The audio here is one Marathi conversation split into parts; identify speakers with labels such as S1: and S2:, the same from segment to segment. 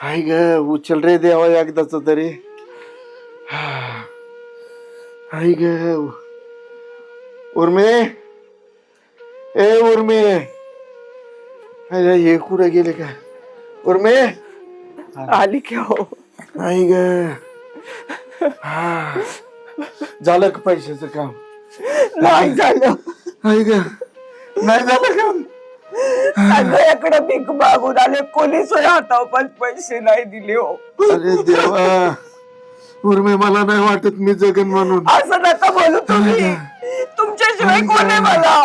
S1: हाय ग उचल रे देवा एकदाच तरी. हाय ग उर्मे. ए उर्मे. अरे हे कुठे गेले का? उर्मे.
S2: आली की हो.
S1: हाय ग हा. झालं का पैशाचं काम?
S2: नाही झालं.
S1: हाय ग. नाही झालं काम
S2: सगळ्याकडे भीक मागून आले. कोणीच हातावर पण पैसे नाही दिले हो.
S1: अरे देवा. उर्मे मला नाही वाटत मी जगन म्हणून.
S2: असं नका बोलू तुम्ही. तुमच्याशिवाय कोण आहे मला?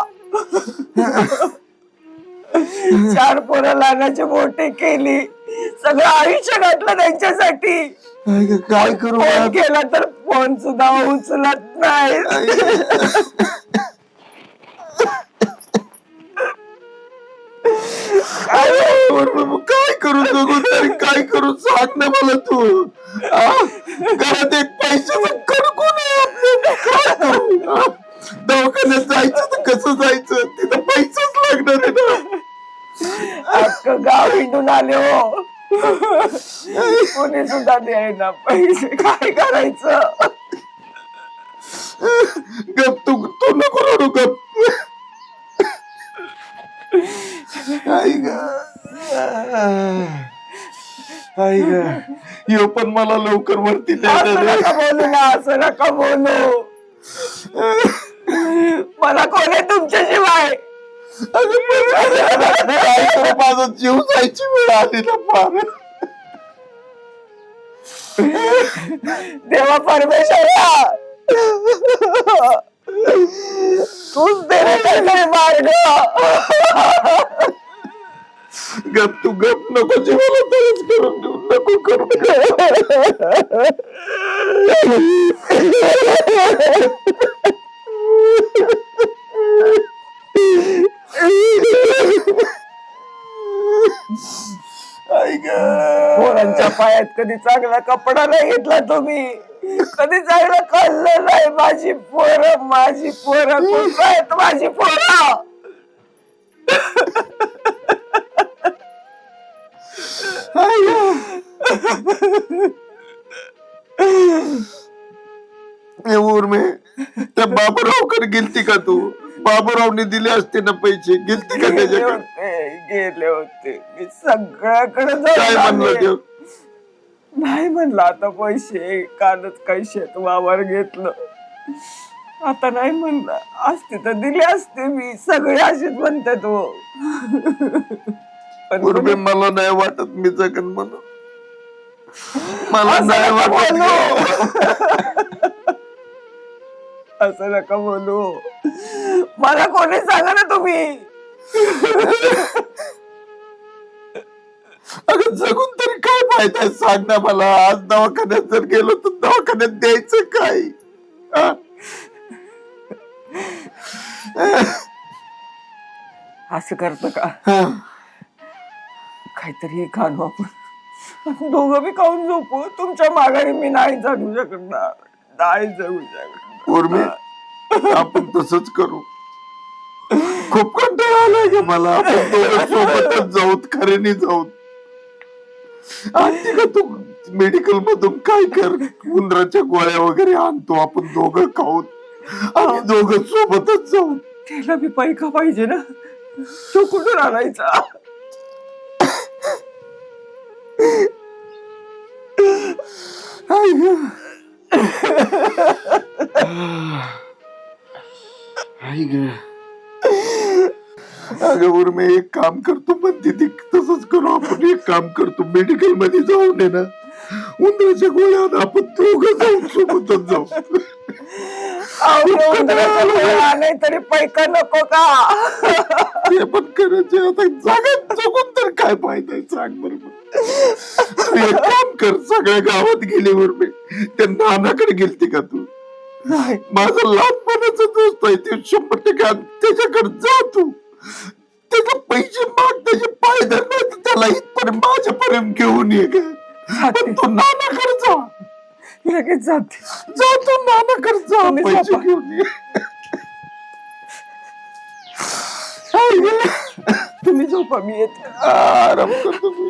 S2: चार पोरं लहानाची मोठी केली. सगळं आयुष्य घातलं त्यांच्यासाठी.
S1: ग, काय करू
S2: फोन? केला तर फोन सुद्धा उचलत नाही.
S1: काय करू जगू तरी काय करू? सांग ना मला तू. आ? घरात एक पैशाचं कडकून आहे आपलं. मी काय करू? आ? दवाखान्यात जायचं तर कसं जायचं? तिथं पैसाच लागणार आहे ना
S2: अख्खं गाव हिंडून आले हो. कोणी सुद्धा द्यायना पैसे. काय करायचं?
S1: गप तू तू नको रडू गप. आई ग. ह्यो पण मला लवकर वरती
S2: असं नका बोलू ना असं नका बोलू. मला कोण आहे
S1: काय करू माझा जीव जायची वेळ आली ना फार.
S2: देवा परमेश्वरा. तूच दे रे काहीतरी मार्ग.
S1: गप तू गप नको जीवाला तरच करून देऊ नको करू.
S2: पोरांच्या पायात कधी चांगला कपडा नाही घेतला तुम्ही. कधी चांगलं खाल्लं नाही माझी पोरं माझी पोरं. कुठं आहेत माझी पोरं?
S1: ए उर्मे त्या बाबूरावकडे गेलती का तू? बाबूरावने दिले असते ना पैसे गेलती का
S2: गेले
S1: त्याच्याकडे?
S2: होते गेले होते. मी सगळ्याकडे
S1: काय
S2: जाऊन
S1: म्हणलं
S2: आले.
S1: देव
S2: नाही म्हणलं आता पैसे कालच काही शेत वावर घेतलं. आता नाही म्हणलं असते तर दिले असते मी सगळे असेच म्हणतात हो.
S1: उर्मे मला नाही वाटत मी जगन म्हणून. मला नाही वाटत.
S2: असं नका बोलू. मला कोणी सांगा ना तुम्ही?
S1: अगं जगून तरी काय फायदा आहे? सांग ना मला. आज दवाखान्यात जर गेलो तर दवाखान्यात द्यायचं काय?
S2: असं करत का. काहीतरी खाणू आपण. दोघं बी खाऊन झोपू. तुमच्या माघारी मी नाही जगू शकणार. नाही जगू शकणार.
S1: आपण तसंच करू. खूप कंटाळा आलाय ग मला. आपण दोघं सोबतच जाऊत खरेने जाऊत. का तू मेडिकल मधून काय कर? उंदराच्या गोळ्या वगैरे आणतो आपण दोघं खाऊन. आणि दोघं सोबतच जाऊ.
S2: त्याला बी पैका पाहिजे ना. तो कुठून आणायचा?
S1: आई ग. अगं उर्मे एक काम करतो म्हणते ती तसंच करू आपण. एक काम करतो मेडिकलमध्ये जाऊ नये ना. उंदराच्या गोळ्या आण, आपण दोघं जाऊ सोबतच जाऊ.
S2: नाही तरी पैका नको का?
S1: ते पण करायचे. आता जागा काय फायदा आहे? सांग बरोबर एक काम कर सगळ्या गावात गेली उर्मे त्या नानाकडे गेलती का तू? माझा लहानपणाचा दोस्त आहे ते शंभर टक्के त्याच्याकडे जा तू. त्याचे पैसे माग त्याचे पाय धर नाही तर त्याला इथपर्यंत माझ्यापर्यंत घेऊन ये पण तू नानाकडे जा.
S2: लगेच जाते.
S1: जा तू नानाकडे जा पैसे. घेऊन ये.
S2: तुम्ही झोपा मी येते
S1: आराम करतो मी.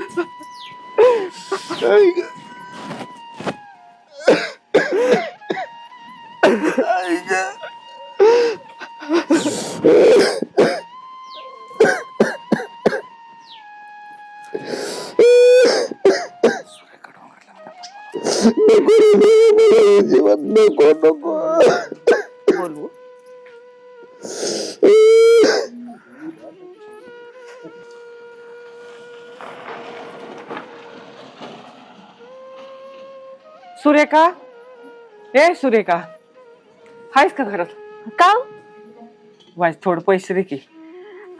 S1: आई ग. आई ग. नको रे, नको, जीवन नको नको
S2: सुरेखा? ए सुरेखा. हायस का घरात?
S3: का हो?
S2: वाज थोडं पैसे दे की.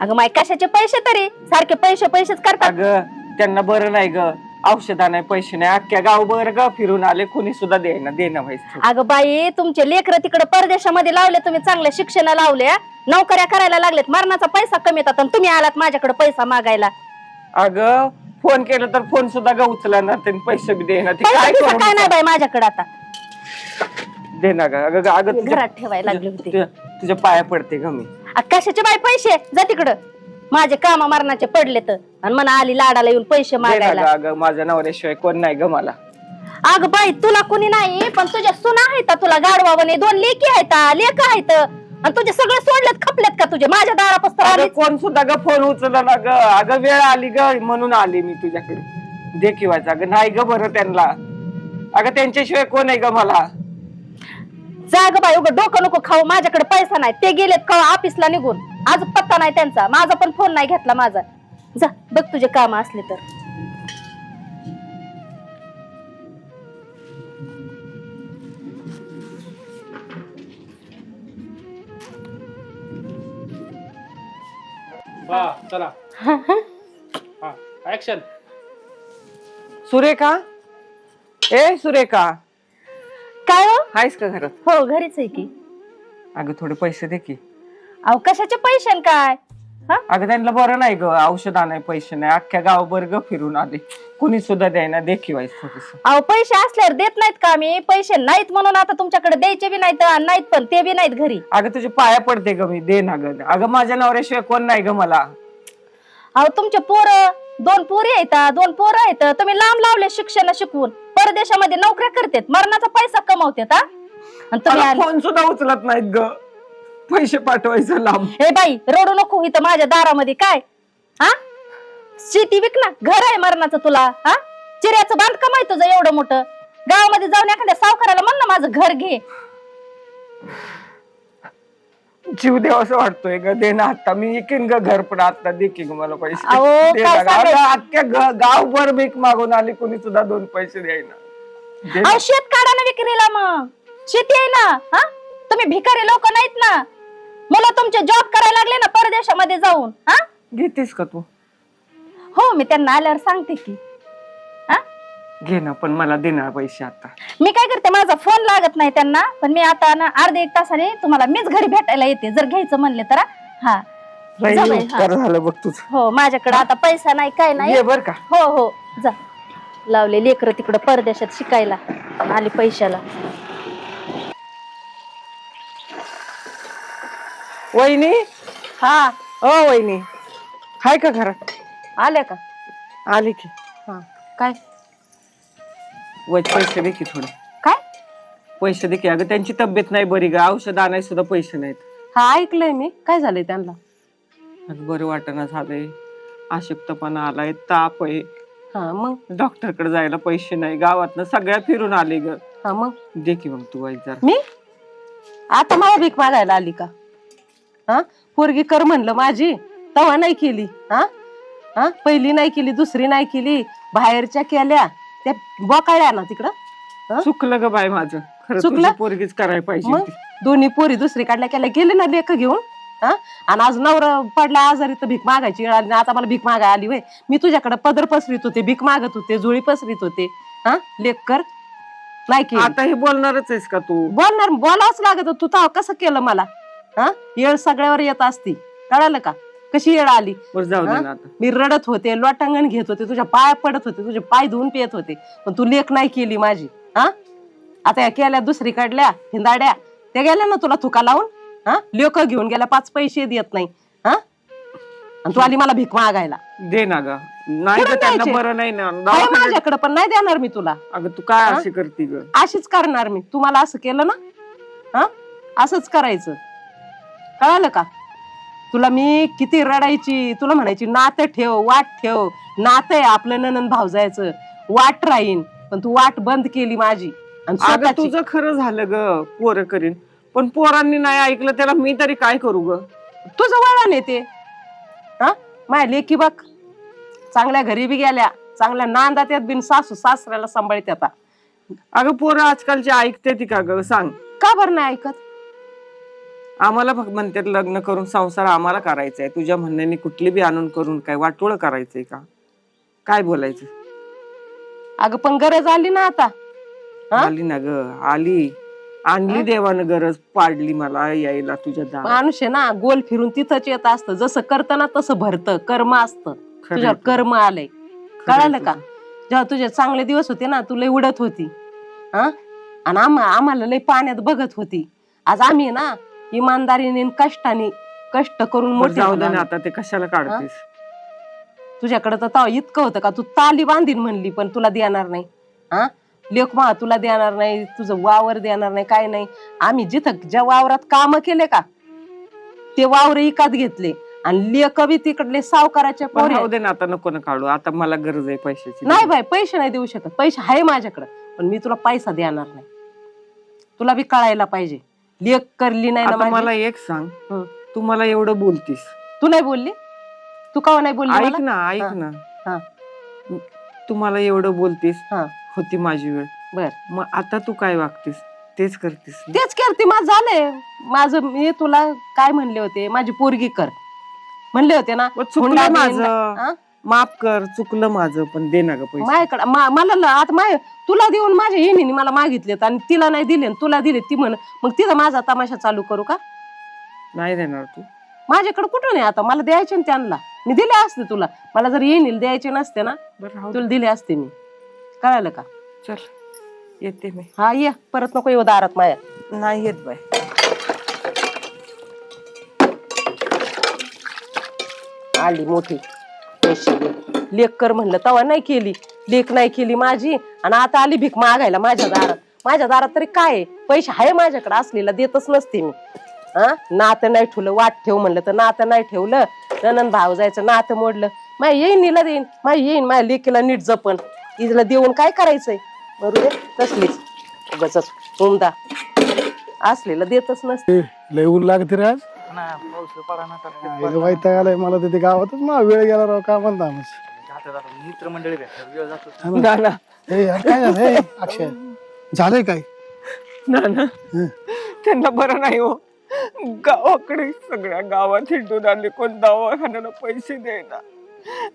S3: अगं माय कशाचे पैसे तरी? सारखे पैसे पैसेच करतात.
S2: अगं त्यांना बरं नाही ग. औषधा नाही पैसे नाही. अख्ख्या गाव बरं ग फिरून आले. कोणी सुद्धा देईना देणं व्हायचं
S3: अगं बाई तुमचे लेकर तिकडे परदेशामध्ये लावले तुम्ही चांगल्या शिक्षण लावले नोकऱ्या करायला लागलेत. मरणाचा पैसा कमी येतात आणि तुम्ही आलात माझ्याकडे पैसा मागायला.
S2: अगं फोन केलं तर फोन सुद्धा ग उचलणार त्यांनी पैसे बी देणार ते
S3: पैसा
S2: काय
S3: काय नाही
S2: करू
S3: बाई माझ्याकडे आता.
S2: देणार ग अगं अगं तुझ्या-
S3: घरात ठेवायला लागली होती.
S2: तुझ्या तुझ्या पाया पडते ग मी.
S3: कशाचे बाई पैसे? जा तिकडं. माझे कामा मरणाचे पडले तर. आणि मला आली लाडाला येऊन पैसे
S2: ना
S3: मागायला.
S2: अगं माझ्या नवऱ्याशिवाय कोण नाही ग मला.
S3: अगं बाई तुला कोणी नाही पण तुझ्या सुना आहेत तुला गाडवावने दोन लेकी आहेत लेक आहेत. आणि तुझे सगळे सोडलेत खपलेत का तुझे? माझ्या दारापासून
S2: अगं
S3: आली
S2: कोण सुद्धा ग फोन उचलला ना ग. अगं वेळ आली ग म्हणून आली मी तुझ्याकडे. दे किंवाच अगं नाही ग बरं त्यांना. अगं त्यांच्याशिवाय कोण आहे ग मला?
S3: जाग बाई उगं डोकं नको खाऊ. माझ्याकडे पैसा नाही. ते गेलेत का ऑफिसला निघून. आज पत्ता नाही त्यांचा. माझा पण फोन नाही घेतला माझा. जा बघ तुझे काम असले तर.
S4: हा चला. हा ऍक्शन
S2: सुरेखा? ए सुरेखा.
S3: काय हो?
S2: हायस का घरात?
S3: हो घरीच आहे की.
S2: अगं थोडे पैसे दे की.
S3: अहो कशाचे पैसे काय? हा?
S2: अगं त्यांना बरं नाही ग औषध नाही पैसे नाही. अख्ख्या गावभर ग फिरून आले. कुणी सुद्धा द्यायना दे किंवा थोडस.
S3: अहो पैसे असल्यावर देत नाहीत का मी पैसे नाहीत म्हणून आता तुमच्याकडे द्यायचे बी नाहीत आणि नाहीत पण ते बी नाहीत घरी.
S2: अगं तुझे पाया पडते ग मी दे ना ग. अगं माझ्या नवऱ्याशिवाय कोण नाही ग मला.
S3: अहो तुमचे पोरं दोन पोरी आहेत दोन पोरं आहेत. तुम्ही लांब लावले शिक्षण शिकवून. परदेशामध्ये नोकऱ्या करतेत मरणाचा पैसा कमवतेत हा? आणि तुम्ही आले
S2: फोन सुद्धा उचलत नाहीत ग. पैसे पाठवायचं लांब.
S3: हे बाई रडू नको इथं माझ्या दारामध्ये. काय? हा? शेती विक ना. घर आहे मरणाचं तुला. हा? चिऱ्याचं बांधकाम आहे तुझं एवढं मोठं. गावामध्ये जाऊन एखाद्या सावकाराला म्हण ना माझं घर घे.
S2: जीव देव असं वाटतोय ग. दे ना आता. मी इकीन ग घर पण आता दे की ग मला पैसे.
S3: अहो,
S2: दे
S3: काय
S2: ना ग.
S3: सांगायचं?
S2: अगं, अख्ख्या ग- गावभर भीक मागून आली. कोणी सुद्धा दोन पैसे द्यायना. दे ना.
S3: अहो शेत काढा ना विक्रीला मग. शेती आहे ना. हा? तुम्ही भिकारी लोक नाहीत ना? मुलं तुमचे जॉब करायला लागले ना परदेशामध्ये जाऊन हा?
S2: घेतीस का तू?
S3: हो मी त्यांना आल्यावर सांगते की. हा?
S2: घे ना पण मला देणार पैसे आता.
S3: मी काय करते माझा फोन लागत नाही त्यांना पण मी आता ना अर्ध्या एक तासाने तुम्हाला मीच घरी भेटायला येते जर घ्यायचं म्हणले तर हा. हा.
S2: उपकार झालं बघ तुझ.
S3: हो माझ्याकडे आता पैसा नाही काय नाही.
S2: ये बर का.
S3: हो हो जा. लावले लेकर तिकडं परदेशात शिकायला आली पैशाला.
S2: वहिनी?
S3: हा.
S2: ओ वहिनी. हाय का घरात?
S3: आल्या का?
S2: आली की.
S3: हा. काय?
S2: वय पैसे दे की थोडे.
S3: काय?
S2: पैसे दे की. अगं त्यांची तब्येत नाही बरी ग. औषध आणाय सुद्धा पैसे नाहीत.
S3: हा ऐकलंय मी. काय झालंय त्यांना?
S2: बरं वाटणं झालंय. अशक्तपणा आलाय ताप आहे.
S3: हा मग?
S2: डॉक्टरकडे जायला पैसे नाही. गावातनं सगळ्या फिरून आले ग.
S3: हा मग?
S2: दे की मग तू वाईट जरा.
S5: मी? आता मला भीक मागायला आली का? हा? पोरगी कर म्हणलं माझी. तवा नाही केली. हा? हा? पहिली नाही केली दुसरी नाही केली. बाहेरच्या केल्या. त्या बोकाळ्या ना तिकडं. हं?
S2: चुकलं ग बाय माझं. खरं
S5: चुकलं?
S2: तुझी पोरगीच करायला पाहिजे
S5: मग?
S2: होती.
S5: दोन्ही पोरी दुसरी काढल्या केल्या. गेले ना लेख घेऊन? हा? आणि आज नवरा पडला आजारी तर भीक मागायची वेळ आली आणि आता मला भीक मागायला आली वय मी तुझ्याकडे पदर पसरीत होते भीक मागत होते जुळी पसरीत होते. हा? लेख कर. नाही केली.
S2: आता हे बोलणारच आहेस का तू?
S5: बोलणार बोलावंच लागत होतं. तू तर कसं केलं मला? हा? येळ सगळ्यावर येत असती. कळालं का? कशी येळ आली?
S2: बरं जाऊ दे? ना आता.
S5: मी रडत होते लोटांगण घेत होते तुझ्या पाय पडत होते तुझे पाय धुवून पियत होते. पण तू लेख नाही केली माझी हा? आता या केल्या दुसरीकडल्या हिंदाड्या. त्या गेल्या ना तुला थुका लावून? हा? लेख घेऊन गेल्या पाच पैसे देत नाही हा? आणि तू आली मला भीक मागायला.
S2: दे ना ग. नाही
S5: कुठं
S2: ग त्यांना
S5: द्यायचे?
S2: बरं नाही ना. दवाखान्यात-
S5: माझ्याकडे पण नाही देणार मी तुला.
S2: अगं तू काय
S5: हा?
S2: अशी करते ग?
S5: अशीच करणार मी. तुम्हाला असं केलं ना? हा? असंच करायचं. कळालं का? तुला मी किती रडायची? तुला म्हणायची नातं ठेव वाट ठेव. नातं आहे आपलं ननंद भावजायचं वाट राहीन पण तू वाट बंद केली माझी. आणि
S2: अगं
S5: स्वतःची.
S2: तुझं खरं झालं ग पोरं करीन. पण पोरांनी नाही ऐकलं त्याला मी तरी काय करू ग?
S5: तुझं वळण येते हा? माझ्या लेकी बघ. चांगल्या घरी बी गेल्या. चांगल्या नांदात येत बिन सासू सासऱ्याला सांभाळत आता.
S2: अगं पोरं आजकालची ऐकते ती का ग? सांग.
S5: का बरं नाही ऐकत?
S2: आम्हाला फक्त म्हणतात लग्न करून संसार आम्हाला करायचा आहे तुझ्या म्हणण्याने कुठली बी आणून करून काय वाटोळ करायचंय का? काय बोलायचं?
S5: अगं पण गरज आली ना आता. हा?
S2: आली ना ग आली. आणली देवानं गरज पाडली मला यायला तुझ्या दारात.
S5: माणूस आहे ना गोल फिरून तिथंच येत असतं. जसं करतं ना तसं भरतं. कर्म असतं.
S2: खरंय
S5: तुझ्या
S2: तुझं.
S5: कर्म आलंय.
S2: खरंय
S5: कळालं का?
S2: तुझं.
S5: जेव्हा तुझे चांगले दिवस होते ना तू लय उडत होती. हा? आणि आम्हा आम्हाला लय पाण्यात बघत होती. आज आम्ही आहे ना इमानदारीने आणि कष्टाने कष्ट करून
S2: बरं,
S5: मोठे
S2: जाऊ दे
S5: झालो
S2: ना. आता ते कशाला काढतेस?
S5: तुझ्याकडे तर तेव्हा इतकं होतं का? तू ताली बांधीन म्हणली पण तुला देणार नाही. हा? लेख मा तुला देणार नाही तुझं वावर देणार नाही काय नाही. आम्ही जिथं ज्या वावरात काम केले का ते वावर इकात घेतले. आणि लेख बी तिकडले सावकाराच्या
S2: पण
S5: पोरे
S2: राहू दे ना आता नको ना काढू. आता मला गरज आहे पैशाची.
S5: नाही बाई पैसे नाही देऊ शकत. पैसे आहे माझ्याकडे पण मी तुला पैसा देणार नाही. तुला बी कळायला पाहिजे. लेख करली नाही ना
S2: आता
S5: माझी.
S2: मला एक सांग
S5: हं.
S2: तू मला एवढं बोलतीस
S5: तू नाही बोलली तू का नाही बोलली
S2: ऐक
S5: मला?
S2: ना. ऐक ना
S5: हा.
S2: तू मला एवढं बोलतीस
S5: हा.
S2: होती माझी वेळ
S5: बर
S2: मग आता तू काय वागतीस तेच करतीस ना?
S5: तेच करते माझं झालंय माझं मी तुला काय म्हणले होते माझी पोरगी कर म्हणले होते ना
S2: मग चुकलं
S5: हुंडा
S2: माझं.
S5: हा?
S2: माफ कर चुकलं माझं पण दे ना ग पैसे.
S5: माझ्याकडं मा- मला ल- आता माय तुला देऊन माझ्या येणीने मला मागितलेत आणि तिला नाही दिले आणि तुला दिले ती म्हण मग तिथं माझा तमाशा चालू करू का?
S2: नाही देणार तू.
S5: माझ्याकडे कुठून आहे आता मला द्यायचे ना त्यांना. मी दिले असते तुला. मला जर येणील द्यायचे नसते ना
S2: बरं राहू दे.
S5: तुला दिले असते मी. कळालं का?
S2: चल येते मी.
S5: हा ये. परत नको येऊ दारात माया.
S2: नाही येत बाय
S5: आली मोठी. पैसे लेख कर म्हणलं तवा नाही केली. लेख नाही केली माझी. आणि आता आली भीक मागायला माझ्या दारात. माझ्या दारात तरी काय आहे? पैसे आहे माझ्याकडे असलेला देतच नसते मी. हा? नातं नाही ठेवलं वाट ठेव म्हणलं तर नातं नाही ठेवलं. ननंद भाव जायचं नातं मोडलं. माय येईन इला देईन. माय येईन माझ्या लेकीला नीट जपन. तिला देऊन काय करायचंय? बरोबर तसलीच. उगाच उमदा असलेलं देतच नसते.
S6: लय ऊन लागते रे आज. वाईट आलाय मला तिथे गावातच. मा वेळ गेला राव का म्हणता
S4: मित्रमंडळी भेटतात वेळ जातो.
S2: ना. ना
S6: ए यार काय झालं? ए, अक्षय झालंय काय?
S2: ना ना.
S6: हं.
S2: त्यांना बरं नाही हो. गावाकडे सगळ्या गावात हिंडून आले कोण दवाखान्याला पैसे द्यायला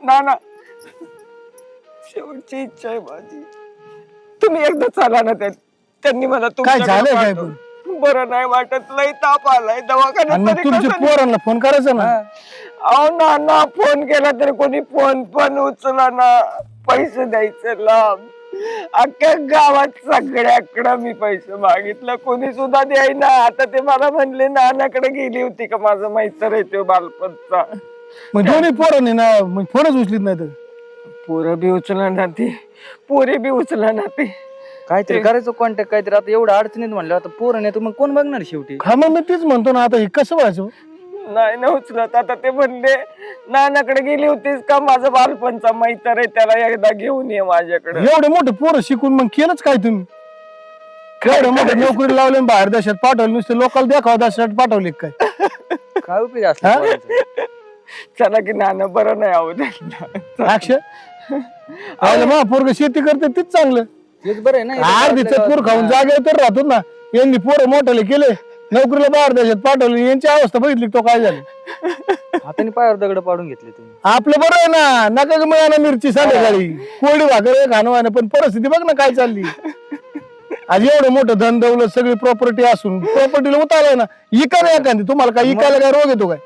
S2: ना ना. शेवटची इच्छा आहे माझी. तुम्ही एकदा चाला ना त्या त्यांनी मला
S6: काय झालंय
S2: तुमच्याकडे
S6: काय
S2: पाठवलं. बरं नाही वाटत लई ताप आलाय
S6: आणि
S2: दवाखान्यात
S6: मग तुमच्या
S2: कसं-
S6: पोरांना फोन करायचा ना?
S2: अहो ना ना फोन केला तरी कोणी फोन पण उचला ना. पैसे द्यायचे लांब. अख्ख्या गावात सगळ्याकडं मी पैसे मागितलं. कोणी सुद्धा द्यायना आता ते मला म्हणले नानाकडे गेली होती का माझं मैत्र येतो बालपतचा
S6: मग दोन्ही पोरांनी ना मग फोनच उचलीत नाही तर
S2: पोरं बी उचला ना ते. पोरे बी उचला ना ते.
S7: काहीतरी करायचं कॉन्टॅक्ट काहीतरी आता एवढं अडचणीत म्हणलं आता पोरं नाही तर मग कोण बघणार शेवटी?
S6: हा मग मी तेच म्हणतो ना आता हे कसं व्हायचं?
S2: नाही ना उचलत. आता ते म्हणले नानाकडे गेली होतीस का? माझं बालपणचा मैत्र आहे त्याला एकदा घेऊन ये माझ्याकडे.
S6: एवढे मोठे पोरं शिकून मग केलंच काय तुम्ही? एवढे मोठे नोकरी लावले आणि बाहेर देशात पाठवले नुसते लोकल देखावा देशात पाठवले काय?
S7: काय उपयोग
S6: हा?
S7: पोरांचा?
S2: चला की नाना बरं नाही आवडेल
S6: अक्षय? आयला मा पोरग शेती करते तीच चांगलं.
S7: तेच बरं आहे ना
S6: अर्धी चतूर खाऊन जागेवर तर राहतो ना. यांनी पोरं मोठ्याले केले नोकरीला बाहेर देशात पाठवले यांची अवस्था बघितली का तो काय झाली?
S7: हाताने पायावर दगड पाडून घेतले तुम्ही.
S6: आपलं बरं आहे ना नका ग मिळाना मिरची संध्याकाळी. कोरडी भाकर खाणं पण परिस्थिती बघ ना काय चालली. आज एवढं मोठं धन दौलत सगळी प्रॉपर्टी असून प्रॉपर्टीला उतारलाय ना इका नाही एखादी. तुम्हाला काय इकायला काय रोग येतो काय?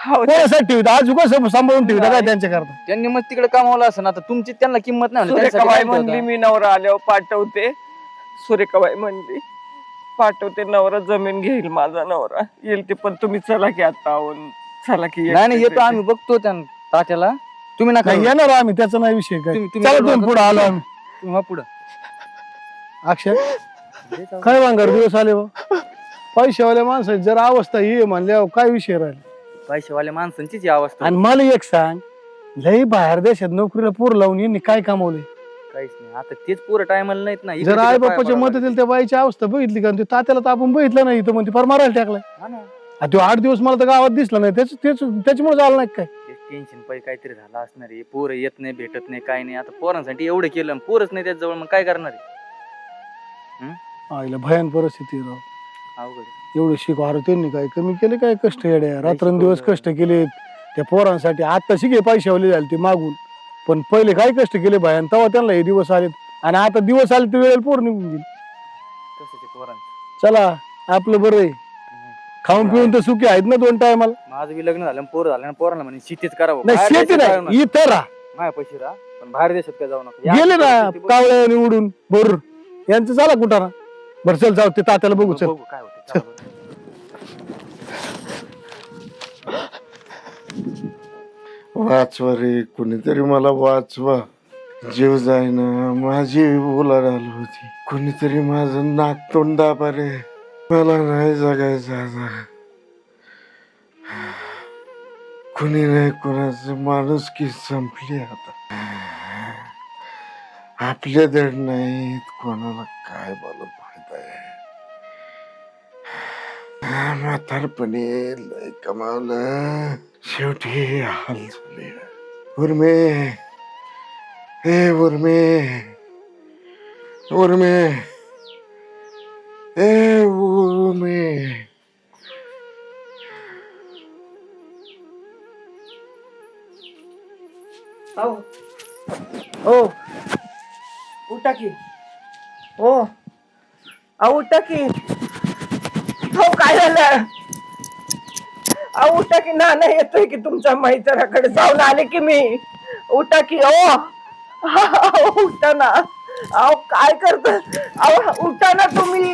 S2: हो,
S6: कोणासाठी ठेवत आज कसं सांभाळून ठेवता काय त्यांच्या करता
S7: त्यांनी मग तिकडे कामावलं असं आता तुमची त्यांना किंमत नाही म्हणली. त्यांच्यासाठी
S2: सुरेखाबाई
S7: काय
S2: म्हणली
S7: होतं?
S2: मी नवरा आल्यावर पाठवते. सुरेखाबाई म्हणली पाठवते नवरा जमीन घेईल माझा नवरा. येईल ते पण तुम्ही चला की आता आहोत चला की
S7: नाही नाही येतो आम्ही बघतो त्या तात्याला. तुम्ही नका
S6: नाही येणार आम्ही त्याचा नाही विषय काय.
S7: तुम्ही- तुम्ही
S6: चला
S7: रडू
S6: तुम्ही
S7: नका.
S6: पुढे आलो आम्ही.
S7: तुम्ही वा पुढं.
S6: अक्षय काय वांगर दिवस आले हो? पैशावाल्या माणसाची जर अवस्था ही आहे म्हणल्यावर काय विषय राहील?
S7: पैशावाल्या माणसांचीच ही अवस्था
S6: आणि मला एक सांग लई बाहेर देशात नोकरीला पूर लावून यांनी काय कमावले
S7: काहीच नाही. आता तेच पुरं टायमाला नाहीत ना. इकडे
S6: जर
S7: तिकडे
S6: आई
S7: पाया
S6: बाप्पाच्या
S7: पडावं
S6: मदतीला त्या बाईची अवस्था बघितली का? ते तात्याला तर आपण बघितलं नाही इथं म्हणते फार मारायला टाकलाय.
S7: लागलं. हा ना.
S6: आणि तो आठ दिवस मला तर गावात दिसला नाही. त्याच तेच त्याच्यामुळे झालं नाही काय?
S7: ते टेन्शन पाहिजे काहीतरी झालं असणार आहे. पोरं येत नाही भेटत नाही काय नाही. आता पोरांसाठी एवढं केलं आणि पोरच नाही त्याच्याजवळ मग काय करणार आहे?
S6: आईला भयान परिस्थिती आहे राव.
S7: अवघड आहे.
S6: एवढं शिक अरे त्यांनी काय कमी केले काय कष्ट येड्या? रात्रंदिवस कष्ट केले. त्या पोरांसाठी आता शिके पैशावले झाले ते मागून. पण पहिले काय कष्ट केले भयान तेव्हा त्यांना हे दिवस आलेत. आणि आता दिवस आले तर वेळेला पोर निघून गेली.
S7: पोरांचं.
S6: चला आपलं बरं आहे. खाऊन पिऊन तर सुखी आहेत ना दोन टायमाला
S7: माझं बी लग्न झालं पोर झालं. पोराला म्हणे शेतीच करावं.
S6: नाही
S7: बाहेर
S6: शेती
S7: देशात जाऊ
S6: नाही इथं राहा.
S7: माझ्या पैसे राहा. पण बाहेर देशात काय जाऊ नका. या
S6: गेले ना
S7: परिस्थिती बघू.
S6: कावळ्याने उडून बरोबर यांचं चला कुठाना बरं चल जाऊ ते तात्याला बघू चल.
S7: बघू काय होतं.
S1: वाचवा रे कुणीतरी मला वाचवा. जीव जाईना माझी उलाढाल होती. कुणीतरी माझं नाक तोंड दाबा रे. मला नाही जगायचं आता कुणी नाही कुणाचं माणूस की संपली आता. आपले दड नाहीत कोणाला काय बोलत फायदा आहे? म्हातारपणी लय कमावलं शेवटी हाल झाले उर्मे हे उर्मे उर्मे, ए उर्मे।
S2: आओ, ओ, उठा की। हो अहो उठा की। हो काय झालं अहो उठा की ना नाही येतोय की तुमच्या मैत्रिणाकडे जाऊन आले की मी. उठा की ओ. अहो, उठा ना. अहो काय करत अहो उठा ना तुम्ही.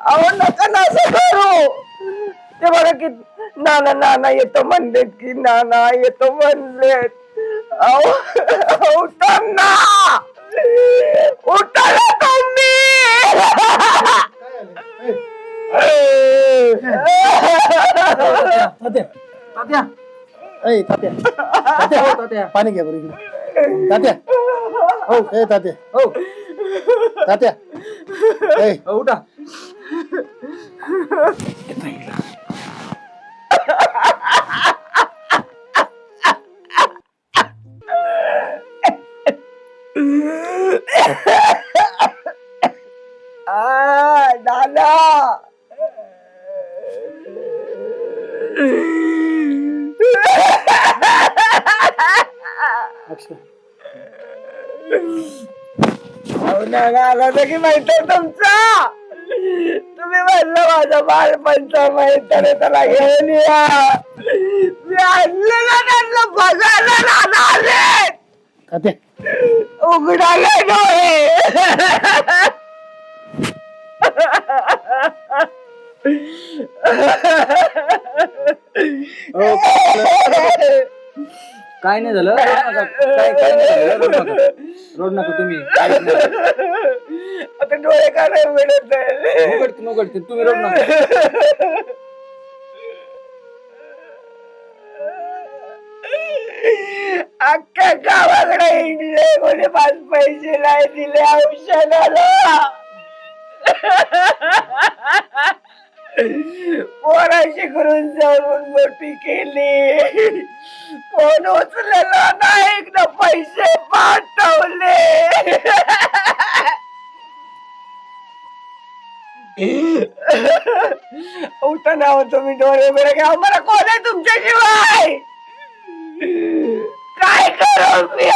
S2: अहो नका ना असं करू. ते बघा की नाना नाना येतो म्हणलेत की नाना येतो म्हणलेत. अहो उठा ना. उठा ना तुम्ही.
S6: तात्या ऐ तात्या तात्या हो तात्या पाणी घ्या बरं इकडे तात्या हो ए तात्या
S7: हो
S6: तात्या ऐ
S7: हो, उठा
S2: अहो, नाना की माहीत आहे तुमचा? तुम्ही म्हणलं माझं बालपणचा माहीत आहे त्याला घेऊन या. मी आणलेलं त्यांना बघायला नाना आले
S6: तात्या
S2: उघडाले डोळे.
S7: काय नाही झालं रडू नका. काय काय नाही झालं रडू नका रडू नका तुम्ही नाही.
S2: आता डोळे का नाही मिळत
S7: तुम्ही रडू नका
S2: अख्ख्या गावाकडे इडले कोणी पाच पैसे नाही दिले औषधाला पोराशी करून जाऊन मोठी केली. कोण उचलेला नाही एकदा पैसे पाठवले. उठा हो तुम्ही डोळे वगैरे घ्या. मला कोण आहे तुमच्याशिवाय? काय करू मी?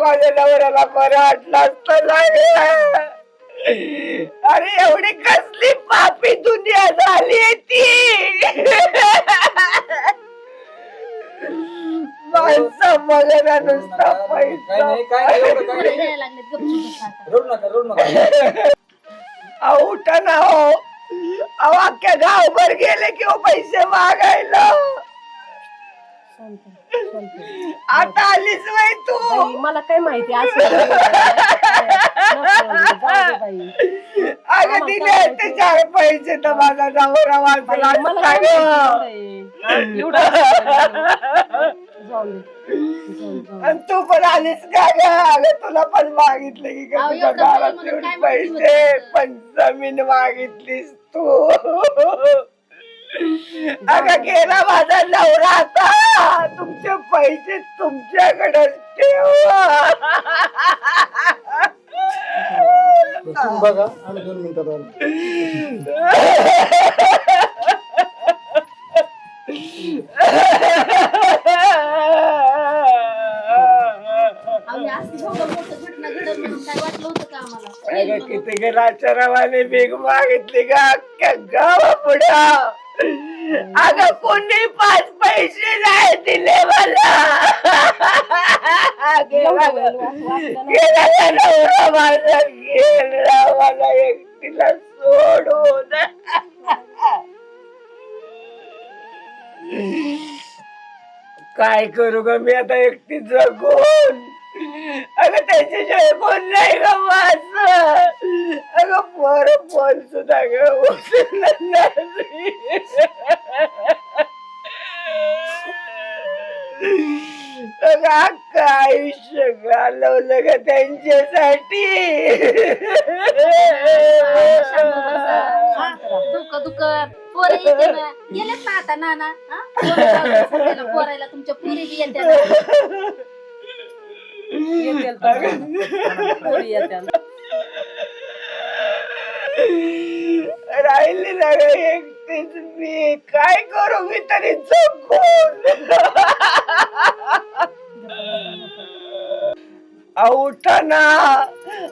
S2: माझ्या नवऱ्याला बरं वाटलं अरे एवढी कसली पापी दुनिया झाली ती. माणसं बघा नुसता उठा ना हो. अहो अख्ख्या गावभर गेले की हो पैसे मागायला. आता आलीच बाई तू
S5: बाई, मला काय माहिती असं नको, जाऊ दे बाई.
S2: अगं दिले ते चार पैसे तर माझा नवरा
S5: बाई,
S2: वाचला
S5: मला
S2: असता
S5: काय
S2: गं.
S5: माहिती एवढं आहे. हा? एवढं जाऊ दे. जाऊ दे, जाऊ दे.
S2: आणि तू पण आलीस का ग अगं तुला पण मागितलं की का
S3: अहो,
S2: तुझ्या
S3: एवढं बोलून
S2: दारात
S3: म्हणून काय माहिती
S2: पैसे
S3: होतं?
S2: पण जमीन मागितलीस तू अगं गेला माझा नवरा आता. तुमचे पैसे तुमच्याकडेच ठेव.
S6: तुम्ही बघा. आम्ही दोन मिनिटात आलो.
S3: अहो, हे असं एवढं मोठं घटना घडलं म्हणून काय वाटलं होतं का आम्हाला?
S2: अगं किती गेला रवाने भीक मागितली का अख्ख्या गावा पुढं अगं कोणी पाच पैसे नाही दिले मला? गेला नवरा माझा गेला मला एकटीला सोडून. काय करू ग मी आता एकटी जगून. अगं त्याच्याशिवाय कोण नाही ग माझ अगं पोर फोन सुद्धा ग उचलत नाही. अगं अख्खं आयुष्य घालवलं ग त्यांच्यासाठी
S3: दुःख दुःख पोरं येते ना गेलेत ना आता नाना हा? पोरं जाऊ पोरायला तुमच्या पुरी बी येते ना
S5: येतील तर. पोरी येत्या.
S2: राहिली ना ग एकटीच मी. काय करू मी तरी चुकून अहो उठा ना.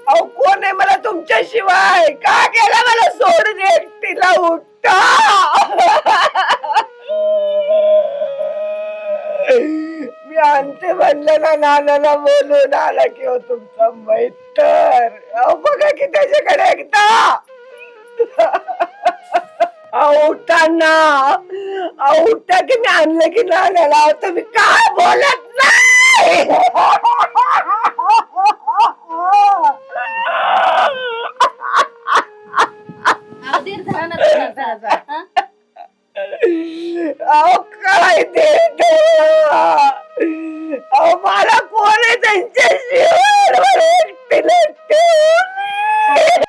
S2: अहो कोण आहे मला तुमच्याशिवाय? का गेला मला सोडून एकटीला उठ नानाला बोलून आला की हो तुमचा मैतर अहो बघा की त्याच्याकडे एकदा अहो उठा ना अहो उठा की मी आणलं की नानाला अहो, तुम्ही काय बोलत नाही
S3: अहो, दीर धरा ना. हा?
S2: अहो काय ते मला कोण त्यांच्याशी एकटीला